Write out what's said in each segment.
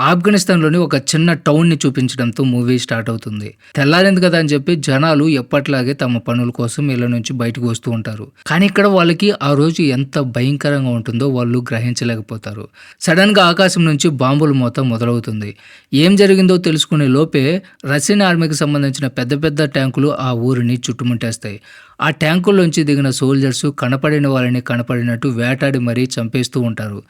ఆఫ్ఘనిస్తాన్లోని ఒక చిన్న టౌన్ని చూపించడంతో movie start అవుతుంది. తెల్లారింది కదా అని చెప్పి జనాలు ఎప్పట్లాగే తమ పనుల కోసం ఇళ్ళ నుంచి బయటకు వస్తూ ఉంటారు. కానీ ఇక్కడ వాళ్ళకి ఆ రోజు ఎంత భయంకరంగా ఉంటుందో వాళ్ళు గ్రహించలేకపోతారు. సడన్గా ఆకాశం నుంచి బాంబుల మోత మొదలవుతుంది. ఏం జరిగిందో తెలుసుకునే లోపే రష్యన్ ఆర్మీకి సంబంధించిన పెద్ద పెద్ద ట్యాంకులు ఆ ఊరిని చుట్టుముట్టేస్తాయి. ఆ ట్యాంకుల్లోంచి దిగిన సోల్జర్స్ కనపడిన వాళ్ళని కనపడినట్టు వేటాడి మరీ చంపేస్తూ ఉంటారు.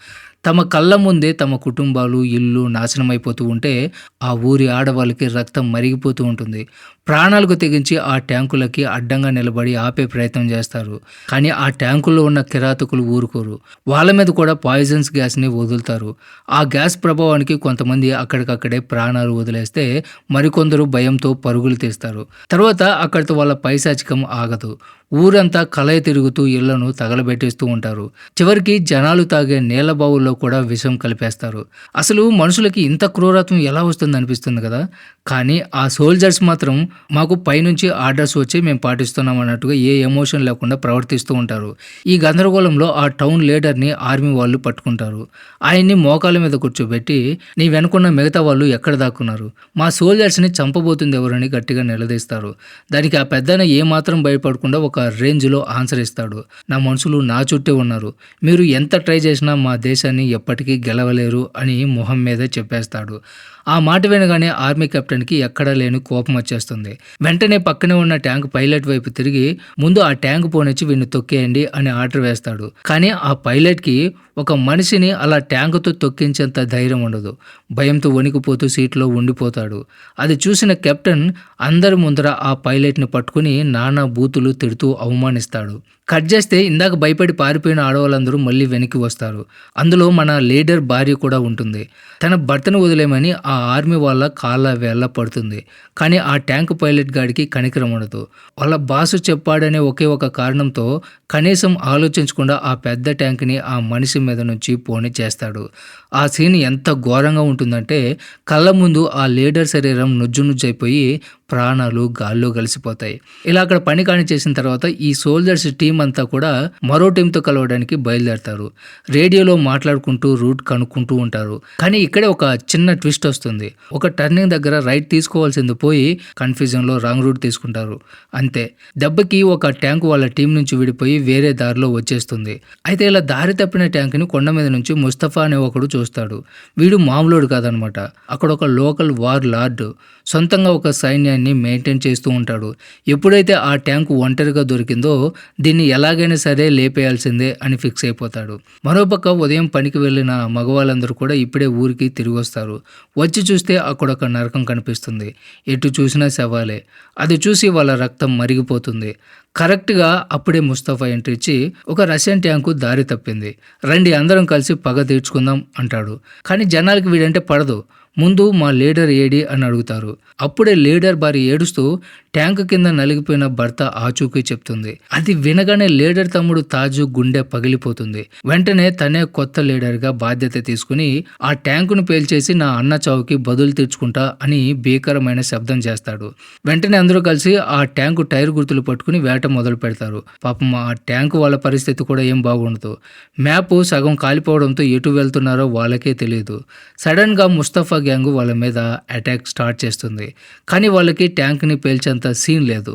తమ కళ్ళ ముందే తమ కుటుంబాలు ఇల్లు నాశనం అయిపోతూ ఉంటే ఆ ఊరి ఆడవాళ్ళకి రక్తం మరిగిపోతూ ఉంటుంది. ప్రాణాలకు తెగించి ఆ ట్యాంకులకి అడ్డంగా నిలబడి ఆపే ప్రయత్నం చేస్తారు. కానీ ఆ ట్యాంకుల్లో ఉన్న కిరాతకులు ఊరుకోరు. వాళ్ళ మీద కూడా పాయిజన్స్ గ్యాస్ని వదులుతారు. ఆ గ్యాస్ ప్రభావానికి కొంతమంది అక్కడికక్కడే ప్రాణాలు వదిలేస్తే మరికొందరు భయంతో పరుగులు తీస్తారు. తర్వాత అక్కడితో వాళ్ళ పైశాచికం ఆగదు. ఊరంతా కలయ తిరుగుతూ ఇళ్ళను తగలబెట్టేస్తూ ఉంటారు. చివరికి జనాలు తాగే నీళ్ళ బావుల్లో కూడా విషం కలిపేస్తారు. అసలు మనుషులకి ఇంత క్రూరత్వం ఎలా వస్తుంది అనిపిస్తుంది కదా? కానీ ఆ సోల్జర్స్ మాత్రం మాకు పైనుంచి ఆర్డర్స్ వచ్చి మేము పాటిస్తున్నాం అన్నట్టుగా ఏ ఎమోషన్ లేకుండా ప్రవర్తిస్తూ ఉంటారు. ఈ గందరగోళంలో ఆ టౌన్ లీడర్ని ఆర్మీ వాళ్ళు పట్టుకుంటారు. ఆయన్ని మోకాల మీద కూర్చోబెట్టి నీ వెనుకున్న మిగతా వాళ్ళు ఎక్కడ దాక్కున్నారు? మా సోల్జర్స్ని చంపబోతుంది ఎవరని గట్టిగా నిలదీస్తారు. దానికి ఆ పెద్దన ఏమాత్రం భయపడకుండా ఒక రేంజ్లో ఆన్సర్ ఇస్తాడు. నా మనుషులు నా చుట్టే ఉన్నారు. మీరు ఎంత ట్రై చేసినా మా దేశాన్ని ఎప్పటికీ గెలవలేరు అని మొహం మీద చెప్పేస్తాడు. ఆ మాట వినగానే ఆర్మీ కెప్టెన్కి ఎక్కడా లేని కోపం వచ్చేస్తుంది. వెంటనే పక్కనే ఉన్న ట్యాంక్ పైలట్ వైపు తిరిగి ముందు ఆ ట్యాంక్ పోనిచ్చి వీడిని తొక్కేయండి అని ఆర్డర్ వేస్తాడు. కానీ ఆ పైలట్కి ఒక మనిషిని అలా ట్యాంకుతో తొక్కించేంత ధైర్యం ఉండదు. భయంతో వణికిపోతూ సీట్లో ఉండిపోతాడు. అది చూసిన కెప్టెన్ అందరి ముందర ఆ పైలట్ని పట్టుకుని నానా బూతులు తిడుతూ అవమానిస్తాడు. కట్ చేస్తే ఇందాక భయపడి పారిపోయిన ఆడవాళ్ళందరూ మళ్ళీ వెనక్కి వస్తారు. అందులో మన లీడర్ భార్య కూడా ఉంటుంది. తన భర్తను వదిలేమని ఆ ఆర్మీ వాళ్ళ కాళ్ళ వేళ్ళ పడుతుంది. కానీ ఆ ట్యాంక్ పైలట్ గాడికి కనికరం ఉండదు. వాళ్ళ బాసు చెప్పాడనే ఒకే ఒక కారణంతో కనీసం ఆలోచించకుండా ఆ పెద్ద ట్యాంక్ని ఆ మనిషి మీద నుంచి పోనీ చేస్తాడు. ఆ సీన్ ఎంత ఘోరంగా ఉంటుందంటే కళ్ళ ముందు ఆ లీడర్ శరీరం నుజ్జు నుజ్జైపోయి ప్రాణాలు గాల్లో కలిసిపోతాయి ఇలా అక్కడ పని కాని చేసిన తర్వాత ఈ సోల్జర్స్ టీం అంతా కూడా మరో టీంతో కలవడానికి బయలుదేరతారు. రేడియోలో మాట్లాడుకుంటూ రూట్ కనుక్కుంటూ ఉంటారు. కానీ ఇక్కడే ఒక చిన్న ట్విస్ట్ వస్తుంది. ఒక టర్నింగ్ దగ్గర రైట్ తీసుకోవాల్సింది పోయి కన్ఫ్యూజన్లో రాంగ్ రూట్ తీసుకుంటారు. అంతే. దెబ్బకి ఒక ట్యాంక్ వాళ్ళ టీం నుంచి విడిపోయి వేరే దారిలో వచ్చేస్తుంది. అయితే ఇలా దారి తప్పిన ట్యాంక్ని కొండ మీద నుంచి ముస్తఫా అనే ఒకడు చూస్తాడు. వీడు మామూలుడు కాదనమాట. అక్కడ ఒక లోకల్ వార్ లార్డ్ సొంతంగా ఒక సైన్యాన్ని మెయింటైన్ చేస్తూ ఉంటాడు. ఎప్పుడైతే ఆ ట్యాంకు ఒంటరిగా దొరికిందో దీన్ని ఎలాగైనా సరే లేపేయాల్సిందే అని ఫిక్స్ అయిపోతాడు. మరోపక్క ఉదయం పనికి వెళ్ళిన మగవాళ్ళందరూ కూడా ఇప్పుడే ఊరికి తిరిగి వస్తారు. వచ్చి చూస్తే అక్కడ ఒక నరకం కనిపిస్తుంది. ఎటు చూసినా శవాలే. అది చూసి వాళ్ళ రక్తం మరిగిపోతుంది. కరెక్ట్గా అప్పుడే ముస్తఫా ఎంట్రీ ఇచ్చి ఒక రష్యన్ ట్యాంకు దారి తప్పింది. రండి అందరం కలిసి పగ తీర్చుకుందాం అంటాడు. కానీ జనాలకి వీడంటే పడదు. ముందు మా లీడర్ ఏడి అని అడుగుతారు. అప్పుడే లీడర్ భార్య ఏడుస్తూ ట్యాంకు కింద నలిగిపోయిన భర్త ఆచూకీ చెప్తుంది. అది వినగానే లీడర్ తమ్ముడు తాజు గుండె పగిలిపోతుంది. వెంటనే తనే కొత్త లీడర్గా బాధ్యత తీసుకుని ఆ ట్యాంకును పేల్చేసి నా అన్న చావుకి బదులు తీర్చుకుంటా అని భీకరమైన శబ్దం చేస్తాడు. వెంటనే అందరూ కలిసి ఆ ట్యాంకు టైర్ గుర్తులు పట్టుకుని వేట మొదలు పెడతారు. పాపం ఆ ట్యాంకు వాళ్ళ పరిస్థితి కూడా ఏం బాగుండదు. మ్యాప్ సగం కాలిపోవడంతో ఎటు వెళ్తున్నారో వాళ్ళకే తెలియదు. సడన్గా ముస్తఫా గ్యాంగ్ వాళ్ళ మీద అటాక్ స్టార్ట్ చేస్తుంది. కానీ వాళ్ళకి ట్యాంక్ని పేల్చేంత సీన్ లేదు.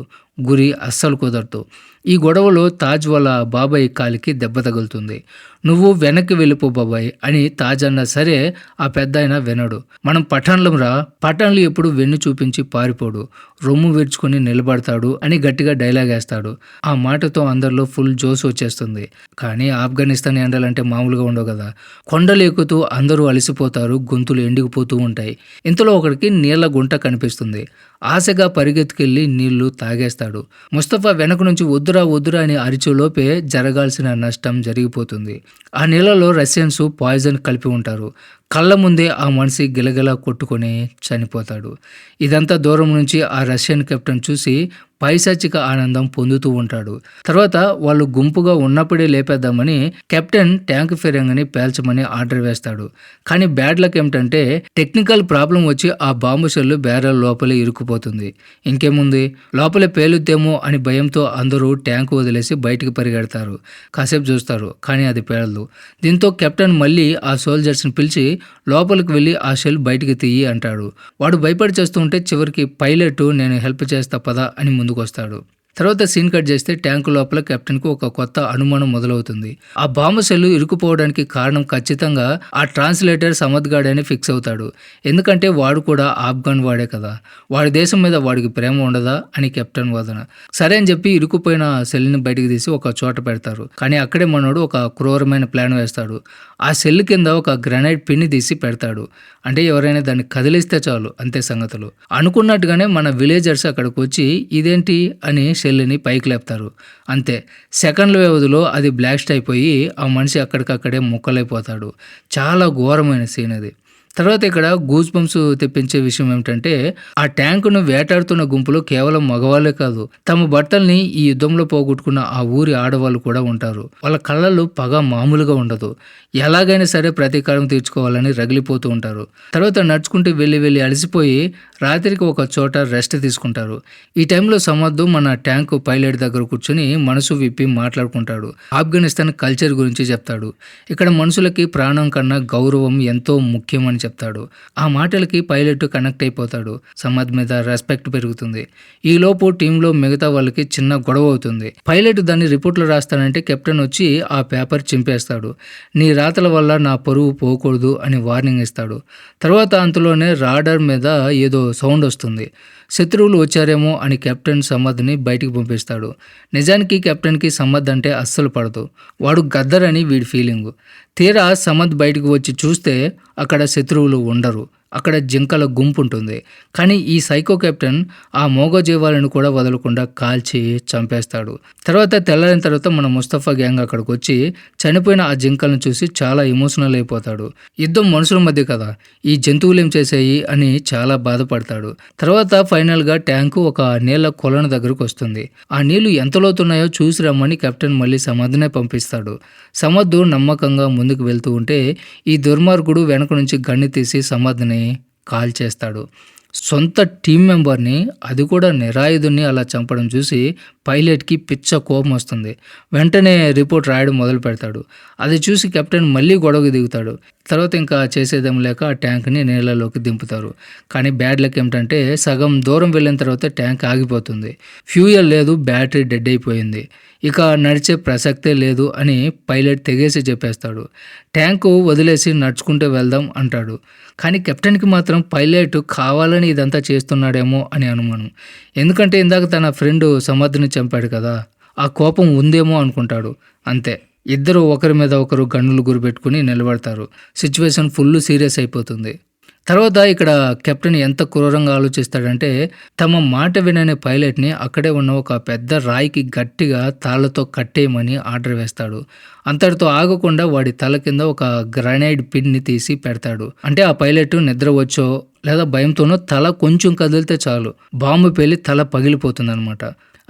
గురి అస్సలు కుదరదు. ఈ గొడవలో తాజ్ వల్ల బాబాయ్ కాలికి దెబ్బ తగులుతుంది. నువ్వు వెనక్కి వెళ్ళిపో బాబాయ్ అని తాజ్ అన్నా సరే ఆ పెద్ద ఆయన వినడు. మనం పఠాన్లం రా. పఠాన్లు ఎప్పుడు వెన్ను చూపించి పారిపోడు. రొమ్ము విరుచుకొని నిలబడతాడు అని గట్టిగా డైలాగ్ వేస్తాడు. ఆ మాటతో అందరిలో ఫుల్ జోస్ వచ్చేస్తుంది. కానీ ఆఫ్ఘనిస్తాన్ ఎండలంటే మామూలుగా ఉండవు కదా. కొండలు ఎక్కుతూ అందరూ అలసిపోతారు గొంతులు ఎండిగిపోతూ ఉంటాయి. ఇంతలో ఒకడికి నీళ్ళ గుంట కనిపిస్తుంది. ఆశగా పరిగెత్తుకెళ్ళి నీళ్ళు తాగేస్తాడు. ముస్తఫా వెనక నుంచి వద్దు వద్దురా వద్దురా అని అరిచేలోపే జరగాల్సిన నష్టం జరిగిపోతుంది. ఆ నీళ్ళలో రష్యన్స్ పాయిజన్ కలిపి ఉంటారు. కళ్ళ ముందే ఆ మనిషి గిలగిలా కొట్టుకొని చనిపోతాడు. ఇదంతా దూరం నుంచి ఆ రష్యన్ కెప్టెన్ చూసి పైశాచిక ఆనందం పొందుతూ ఉంటాడు. తర్వాత వాళ్ళు గుంపుగా ఉన్నప్పుడే లేపేద్దామని కెప్టెన్ ట్యాంక్ ఫిరంగిని పేల్చమని ఆర్డర్ వేస్తాడు. కానీ బ్యాడ్ లక్ ఏమిటంటే టెక్నికల్ ప్రాబ్లం వచ్చి ఆ బాంబు షెల్లు బ్యారల్ లోపలే ఇరుక్కుపోతుంది. ఇంకేముంది? లోపలే పేలుద్దేమో అని భయంతో అందరూ ట్యాంక్ వదిలేసి బయటికి పరిగెడతారు. కాసేపు చూస్తారు కానీ అది పేలదు. దీంతో కెప్టెన్ మళ్ళీ ఆ సోల్జర్స్ని పిలిచి లోపలికి వెళ్ళి ఆ షెల్ బయటికి తీయి అంటాడు. వాడు భయపడి చేస్తుంటే చివరికి పైలట్ నేను హెల్ప్ చేస్తా పదా అని ముందు ముందుకు వస్తాడు తర్వాత సీన్ కట్ చేస్తే ట్యాంకు లోపల కెప్టెన్కు ఒక కొత్త అనుమానం మొదలవుతుంది. ఆ బాంబు సెల్లు ఇరుకుపోవడానికి కారణం ఖచ్చితంగా ఆ ట్రాన్స్లేటర్ సమద్ గాడ్ అని ఫిక్స్ అవుతాడు. ఎందుకంటే వాడు కూడా ఆఫ్ఘన్ వాడే కదా. వాడి దేశం మీద వాడికి ప్రేమ ఉండదా అని కెప్టెన్ వాదన. సరే అని చెప్పి ఇరుకుపోయిన సెల్ని బయటకు తీసి ఒక చోట పెడతారు. కానీ అక్కడే మనోడు ఒక క్రూరమైన ప్లాన్ వేస్తాడు. ఆ సెల్ కింద ఒక గ్రనైట్ పిన్ని తీసి పెడతాడు. అంటే ఎవరైనా దాన్ని కదిలిస్తే చాలు అంతే సంగతులు. అనుకున్నట్టుగానే మన విలేజర్స్ అక్కడికి వచ్చి ఇదేంటి? అని షెల్ని పైకి లేపుతారు. అంతే. సెకండ్ల వ్యవధిలో అది బ్లాస్ట్ అయిపోయి ఆ మనిషి అక్కడికక్కడే ముక్కలైపోతాడు. చాలా ఘోరమైన సీన్ అది. తర్వాత ఇక్కడ గూజ్ బంప్స్ తెప్పించే విషయం ఏమిటంటే ఆ ట్యాంకును వేటాడుతున్న గుంపులో కేవలం మగవాళ్ళే కాదు తమ బట్టల్ని ఈ యుద్ధంలో పోగొట్టుకున్న ఆ ఊరి ఆడవాళ్ళు కూడా ఉంటారు. వాళ్ళ కళ్ళల్లో పగ మామూలుగా ఉండదు. ఎలాగైనా సరే ప్రతీకారం తీర్చుకోవాలని రగిలిపోతూ ఉంటారు. తర్వాత నడుచుకుంటూ వెళ్ళి వెళ్ళి అలసిపోయి రాత్రికి ఒక చోట రెస్ట్ తీసుకుంటారు. ఈ టైంలో సమర్థం మన ట్యాంకు పైలట్ దగ్గర కూర్చొని మనసు విప్పి మాట్లాడుకుంటాడు. ఆఫ్ఘనిస్తాన్ కల్చర్ గురించి చెప్తాడు. ఇక్కడ మనుషులకి ప్రాణం కన్నా గౌరవం ఎంతో ముఖ్యమని చెప్తాడు. ఆ మాటలకి పైలట్ కనెక్ట్ అయిపోతాడు. సమాధ్ మీద రెస్పెక్ట్ పెరుగుతుంది. ఈలోపు టీంలో మిగతా వాళ్ళకి చిన్న గొడవ అవుతుంది. పైలట్ దాన్ని రిపోర్ట్లో రాస్తానంటే కెప్టెన్ వచ్చి ఆ పేపర్ చింపేస్తాడు. నీ రాతల వల్ల నా పరువు పోకూడదు అని వార్నింగ్ ఇస్తాడు. తర్వాత అంతలోనే రాడర్ మీద ఏదో సౌండ్ వస్తుంది. శత్రువులు వచ్చారేమో అని కెప్టెన్ సమద్ని బయటికి పంపిస్తాడు. నిజానికి కెప్టెన్కి సమద్ అంటే అస్సలు పడదు. వాడు గద్దరని అని వీడి ఫీలింగు. తీరా సమద్ బయటకు వచ్చి చూస్తే అక్కడ శత్రువులు ఉండరు. అక్కడ జింకల గుంపు ఉంటుంది కానీ ఈ సైకో కెప్టెన్ ఆ మోగజీవాలను కూడా వదలకుండా కాల్చి చంపేస్తాడు. తర్వాత తెల్లారిన తర్వాత మన ముస్తఫా గ్యాంగ్ అక్కడికి వచ్చి చనిపోయిన ఆ జింకలను చూసి చాలా ఎమోషనల్ అయిపోతాడు. యుద్ధం మనుషుల మధ్య కదా ఈ జంతువులు ఏం చేసాయి అని చాలా బాధపడతాడు. తర్వాత ఫైనల్గా ట్యాంకు ఒక నీళ్ళ కొలను దగ్గరకు వస్తుంది ఆ నీళ్ళు ఎంత లోతున్నాయో చూసి రమ్మని కెప్టెన్ మళ్ళీ సమర్థనే పంపిస్తాడు. సమర్థు నమ్మకంగా ముందుకు వెళ్తూ ఉంటే ఈ దుర్మార్గుడు వెనక నుంచి గన్ను తీసి సమర్థని కాల్ చేస్తాడు. సొంత టీం మెంబర్ని అది కూడా నిరాయుధుని అలా చంపడం చూసి పైలట్కి పిచ్చ కోపం వస్తుంది. వెంటనే రిపోర్ట్ రాయడం మొదలు పెడతాడు. అది చూసి కెప్టెన్ మళ్ళీ గొడవకు దిగుతాడు. తర్వాత ఇంకా చేసేదేం లేక ఆ ట్యాంక్ని నీళ్ళలోకి దింపుతారు. కానీ బ్యాడ్ లక్ ఏమిటంటే సగం దూరం వెళ్ళిన తర్వాత ట్యాంక్ ఆగిపోతుంది. ఫ్యూయల్ లేదు బ్యాటరీ డెడ్ అయిపోయింది. ఇక నడిచే ప్రసక్తే లేదు అని పైలట్ తెగేసి చెప్పేస్తాడు. ట్యాంకు వదిలేసి నడుచుకుంటూ వెళ్దాం అంటాడు. కానీ కెప్టెన్కి మాత్రం పైలట్ కావాలని ఇదంతా చేస్తున్నాడేమో అని అనుమానం. ఎందుకంటే ఇందాక తన ఫ్రెండ్ సమర్థని చంపాడు కదా ఆ కోపం ఉందేమో అనుకుంటాడు. అంతే. ఇద్దరు ఒకరి మీద ఒకరు గన్నులు గురిపెట్టుకుని నిలబడతారు. సిచ్యువేషన్ ఫుల్ సీరియస్ అయిపోతుంది. తర్వాత ఇక్కడ కెప్టెన్ ఎంత క్రూరంగా ఆలోచిస్తాడంటే తమ మాట వినని పైలట్ని అక్కడే ఉన్న ఒక పెద్ద రాయికి గట్టిగా తాళ్ళతో కట్టేయమని ఆర్డర్ వేస్తాడు. అంతటితో ఆగకుండా వాడి తల కింద ఒక గ్రనైడ్ పిన్ని తీసి పెడతాడు. అంటే ఆ పైలట్ నిద్ర వచ్చో లేదా భయంతోనో తల కొంచెం కదిలితే చాలు. బాంబు పేలి తల పగిలిపోతుంది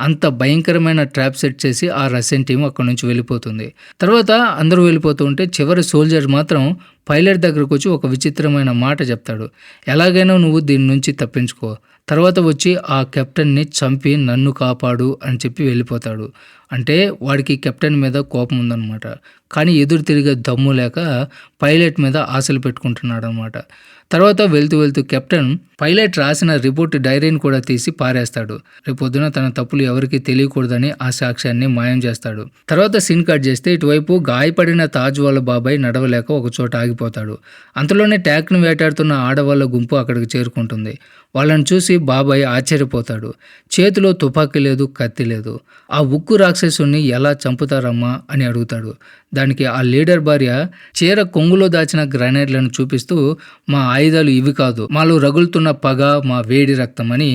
అంత భయంకరమైన ట్రాప్ సెట్ చేసి ఆ రష్యన్ టీం అక్కడ నుంచి వెళ్ళిపోతుంది. తర్వాత అందరూ వెళ్ళిపోతూ ఉంటే చివరి సోల్జర్ మాత్రం పైలట్ దగ్గరకు వచ్చి ఒక విచిత్రమైన మాట చెప్తాడు. ఎలాగైనా నువ్వు దీని నుంచి తప్పించుకో. తర్వాత వచ్చి ఆ కెప్టెన్ని చంపి నన్ను కాపాడు అని చెప్పి వెళ్ళిపోతాడు. అంటే వాడికి కెప్టెన్ మీద కోపం ఉందన్నమాట. కానీ ఎదురు తిరిగే దమ్ము లేక పైలట్ మీద ఆశలు పెట్టుకుంటున్నాడు అనమాట తర్వాత వెళ్తూ వెళ్తూ కెప్టెన్ పైలట్ రాసిన రిపోర్ట్ డైరీని కూడా తీసి పారేస్తాడు. రేపొద్దున తన తప్పులు ఎవరికీ తెలియకూడదని ఆ సాక్ష్యాన్ని మాయం చేస్తాడు. తర్వాత సీన్ కట్ చేస్తే ఇటువైపు గాయపడిన తాజ్ వాళ్ళ బాబాయ్ నడవలేక ఒక చోట ఆగిపోతాడు. అంతలోనే ట్యాక్ను వేటాడుతున్న ఆడవాళ్ళ గుంపు అక్కడికి చేరుకుంటుంది. వాళ్ళని చూసి బాబాయ్ ఆశ్చర్యపోతాడు. చేతిలో తుపాకీ లేదు కత్తి లేదు. ఆ ఉక్కు రాక్షసుని ఎలా చంపుతారమ్మా అని అడుగుతాడు. దానికి ఆ లీడర్ భార్య చీర కొంగులో దాచిన గ్రనైడ్లను చూపిస్తూ మా ఆయుధాలు ఇవి కాదు మాలో రగులుతున్న పగ మా వేడి రక్తం అని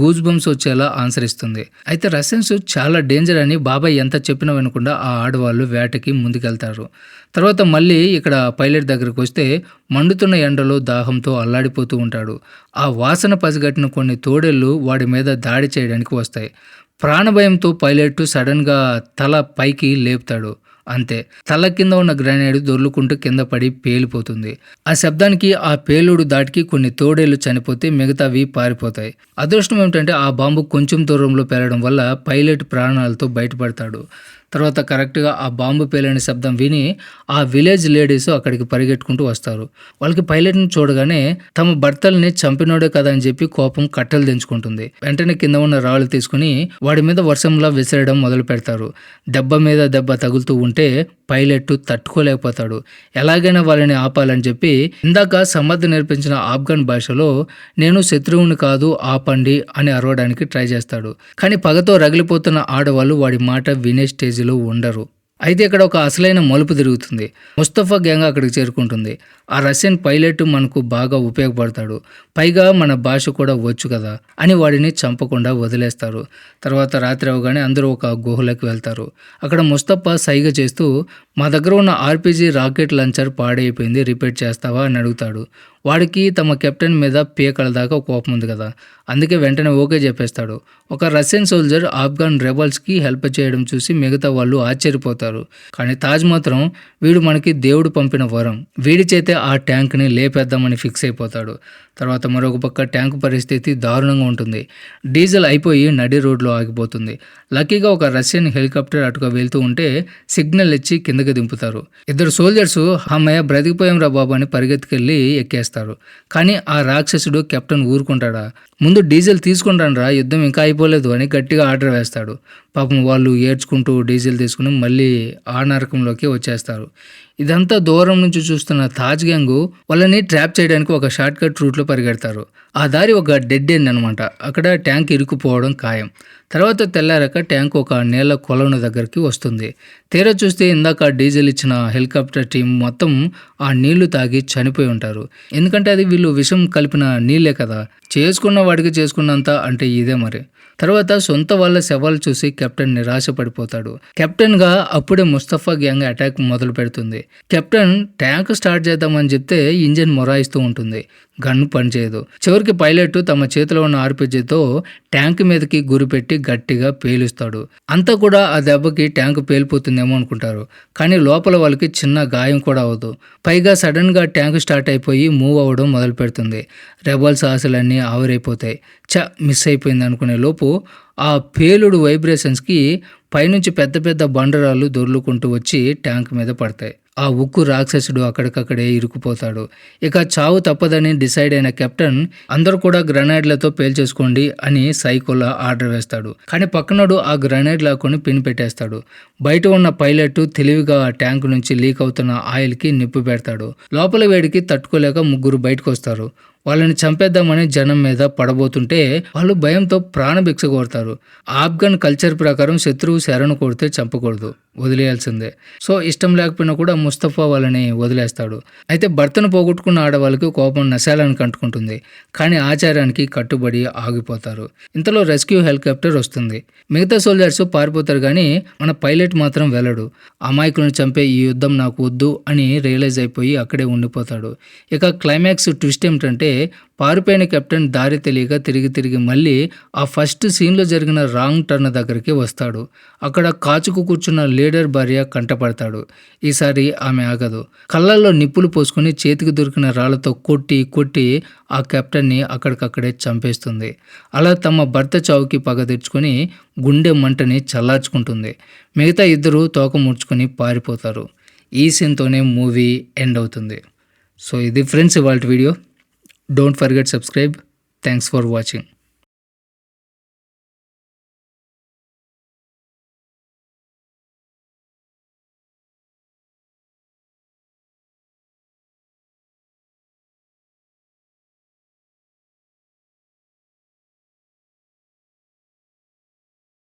గూజ్ బంప్స్ వచ్చేలా ఆన్సర్ ఇస్తుంది అయితే రష్యన్స్ చాలా డేంజర్ అని బాబాయ్ ఎంత చెప్పినా వినకుండా ఆ ఆడవాళ్ళు వేటకి ముందుకెళ్తారు. తర్వాత మళ్ళీ ఇక్కడ పైలట్ దగ్గరకు వస్తే మండుతున్న ఎండలో దాహంతో అల్లాడిపోతూ ఉంటాడు. ఆ వాసన పసిగట్టిన కొన్ని తోడేళ్ళు వాడి మీద దాడి చేయడానికి వస్తాయి. ప్రాణభయంతో పైలట్ సడన్గా తల పైకి లేపుతాడు. అంతే. తల కింద ఉన్న గ్రనేడ్ దొర్లుకుంటూ కింద పడి పేలిపోతుంది. ఆ శబ్దానికి ఆ పేలుడు దాటికి కొన్ని తోడేళ్ళు చనిపోతే మిగతావి పారిపోతాయి. అదృష్టం ఏమిటంటే ఆ బాంబు కొంచెం దూరంలో పేలడం వల్ల పైలట్ ప్రాణాలతో బయటపడతాడు. తర్వాత కరెక్ట్గా ఆ బాంబు పేలిన శబ్దం విని ఆ విలేజ్ లేడీస్ అక్కడికి పరిగెట్టుకుంటూ వస్తారు. వాళ్ళకి పైలట్ని చూడగానే తమ భర్తల్ని చంపినోడే కదా అని చెప్పి కోపం కట్టెలు దించుకుంటుంది. వెంటనే కింద ఉన్న రాళ్ళు తీసుకుని వాడి మీద వర్షంలా విసిరడం మొదలు పెడతారు. దెబ్బ మీద దెబ్బ తగులుతూ ఉంటే పైలట్ తట్టుకోలేకపోతాడు. ఎలాగైనా వాళ్ళని ఆపాలని చెప్పి ఇందాక సమర్థ నేర్పించిన ఆఫ్ఘన్ భాషలో నేను శత్రువుని కాదు ఆపండి అని అరవడానికి ట్రై చేస్తాడు. కానీ పగతో రగిలిపోతున్న ఆడవాళ్ళు వాడి మాట వినే స్టేజ్లో ఉండరు. అయితే ఇక్కడ ఒక అసలైన మలుపు తిరుగుతుంది. ముస్తఫా గ్యాంగ్ అక్కడికి చేరుకుంటుంది. ఆ రష్యన్ పైలట్ మనకు బాగా ఉపయోగపడతాడు. పైగా మన భాష కూడా వచ్చు కదా అని వాడిని చంపకుండా వదిలేస్తారు. తర్వాత రాత్రి అవగానే అందరూ ఒక గుహలోకి వెళ్తారు. అక్కడ ముస్తఫా సైగ చేస్తూ మా దగ్గర ఉన్న ఆర్పీజీ రాకెట్ లాంచర్ పాడైపోయింది రిపేర్ చేస్తావా అని అడుగుతాడు. వాడికి తమ కెప్టెన్ మీద పీకల దాకా కోపం ఉంది కదా అందుకే వెంటనే ఓకే చెప్పేస్తాడు. ఒక రష్యన్ సోల్జర్ ఆఫ్ఘన్ రెబల్స్కి హెల్ప్ చేయడం చూసి మిగతా వాళ్ళు ఆశ్చర్యపోతారు. కానీ తాజ్ మాత్రం వీడు మనకి దేవుడు పంపిన వరం. వీడి చేతే ఆ ట్యాంక్ని లేపేద్దామని ఫిక్స్ అయిపోతాడు. తర్వాత మరొక పక్క ట్యాంకు పరిస్థితి దారుణంగా ఉంటుంది. డీజిల్ అయిపోయి నడి రోడ్లో ఆగిపోతుంది. లక్కీగా ఒక రష్యన్ హెలికాప్టర్ అటుగా వెళ్తూ ఉంటే సిగ్నల్ ఇచ్చి కింద కిందకి దింపుతారు. ఇద్దరు సోల్జర్స్ అమ్మయ్య బ్రతికిపోయాం రా బాబు అని పరిగెత్తుకెళ్ళి ఎక్కేస్తారు. కానీ ఆ రాక్షసుడు కెప్టెన్ ఊరుకుంటాడా? ముందు డీజిల్ తీసుకుంటాను రా యుద్ధం ఇంకా అయిపోలేదు అని గట్టిగా ఆర్డర్ వేస్తాడు. పాపం వాళ్ళు ఏడ్చుకుంటూ డీజిల్ తీసుకుని మళ్ళీ ఆ నరకంలోకి వచ్చేస్తారు. ఇదంతా దూరం నుంచి చూస్తున్న తాజ్ గ్యాంగ్ వాళ్ళని ట్రాప్ చేయడానికి ఒక షార్ట్ కట్ రూట్లో పరిగెడతారు. ఆ దారి ఒక డెడ్ ఎండ్ అనమాట అక్కడ ట్యాంక్ ఇరుక్కుపోవడం ఖాయం. తర్వాత తెల్లారాక ట్యాంక్ ఒక నీళ్ళ కొలను దగ్గరికి వస్తుంది. తీరా చూస్తే ఇందాక డీజిల్ ఇచ్చిన హెలికాప్టర్ టీం మొత్తం ఆ నీళ్ళు తాగి చనిపోయి ఉంటారు. ఎందుకంటే అది వీళ్ళు విషం కలిపిన నీళ్ళే కదా. చేసుకున్న వాడికి చేసుకున్నంత అంటే ఇదే మరి. తర్వాత సొంత వాళ్ళ శవాలు చూసి కెప్టెన్ నిరాశ పడిపోతాడు కెప్టెన్గా అప్పుడే ముస్తఫా గ్యాంగ్ అటాక్ మొదలు పెడుతుంది. కెప్టెన్ ట్యాంక్ స్టార్ట్ చేద్దామని చెప్తే ఇంజిన్ మొరాయిస్తూ ఉంటుంది. గన్ పనిచేయదు. చివరికి పైలట్ తమ చేతిలో ఉన్న ఆర్పిజితో ట్యాంక్ మీదకి గురిపెట్టి గట్టిగా పేలుస్తాడు. అంతా కూడా ఆ దెబ్బకి ట్యాంక్ పేలిపోతుందేమో అనుకుంటారు. కానీ లోపల వాళ్ళకి చిన్న గాయం కూడా అవ్వదు. పైగా సడన్గా ట్యాంక్ స్టార్ట్ అయిపోయి మూవ్ అవ్వడం మొదలు పెడుతుంది రెబల్స్ ఆశలన్నీ ఆవిరైపోతాయి. చ మిస్ అయిపోయింది అనుకునే లోపు ఆ పేలుడు వైబ్రేషన్స్కి పైనుంచి పెద్ద పెద్ద బండరాలు దొర్లుకుంటూ వచ్చి ట్యాంక్ మీద పడతాయి. ఆ ఉక్కు రాక్షసుడు అక్కడికక్కడే ఇరుకుపోతాడు ఇక చావు తప్పదని డిసైడ్ అయిన కెప్టెన్ అందరూ కూడా గ్రనైడ్లతో పేల్చేసుకోండి అని సైకోలా ఆర్డర్ వేస్తాడు. కానీ పక్కనడు ఆ గ్రనైడ్ లాక్కొని పిన్ పెట్టేస్తాడు. బయట ఉన్న పైలట్ తెలివిగా ఆ ట్యాంక్ నుంచి లీక్ అవుతున్న ఆయిల్కి నిప్పు పెడతాడు. లోపల వేడికి తట్టుకోలేక ముగ్గురు బయటకు వస్తారు వాళ్ళని చంపేద్దామని జనం మీద పడబోతుంటే వాళ్ళు భయంతో ప్రాణభిక్ష కోరుతారు. ఆఫ్ఘన్ కల్చర్ ప్రకారం శత్రువు శరణు కొడితే చంపకూడదు. వదిలేయాల్సిందే. సో ఇష్టం లేకపోయినా కూడా ముస్తఫా వాళ్ళని వదిలేస్తాడు. అయితే భర్తను పోగొట్టుకున్న ఆడవాళ్ళకి కోపం నశాలను కంటుకుంటుంది. కానీ ఆచారానికి కట్టుబడి ఆగిపోతారు. ఇంతలో రెస్క్యూ హెలికాప్టర్ వస్తుంది. మిగతా సోల్జర్స్ పారిపోతారు కానీ మన పైలట్ మాత్రం వెళ్ళడు. అమాయకులను చంపే ఈ యుద్ధం నాకు వద్దు అని రియలైజ్ అయిపోయి అక్కడే ఉండిపోతాడు. ఇక క్లైమాక్స్ ట్విస్ట్ ఏమిటంటే పారిపోయిన కెప్టెన్ దారి తెలియక తిరిగి తిరిగి మళ్ళీ ఆ ఫస్ట్ సీన్లో జరిగిన రాంగ్ టర్న్ దగ్గరికి వస్తాడు. అక్కడ కాచుకు కూర్చున్న లీడర్ భార్య కంటపడతాడు. ఈసారి ఆమె ఆగదు. కళ్ళల్లో నిప్పులు పోసుకుని చేతికి దొరికిన రాళ్ళతో కొట్టి కొట్టి ఆ కెప్టెన్ని అక్కడికక్కడే చంపేస్తుంది. అలా తమ భర్త చావుకి పగ తెచ్చుకొని గుండె మంటని చల్లార్చుకుంటుంది. మిగతా ఇద్దరు తోక ముడుచుకొని పారిపోతారు. ఈ సీన్తోనే మూవీ ఎండ్ అవుతుంది. సో ఇది ఫ్రెండ్స్ ఇవాళ video. Don't forget subscribe. Thanks for watching.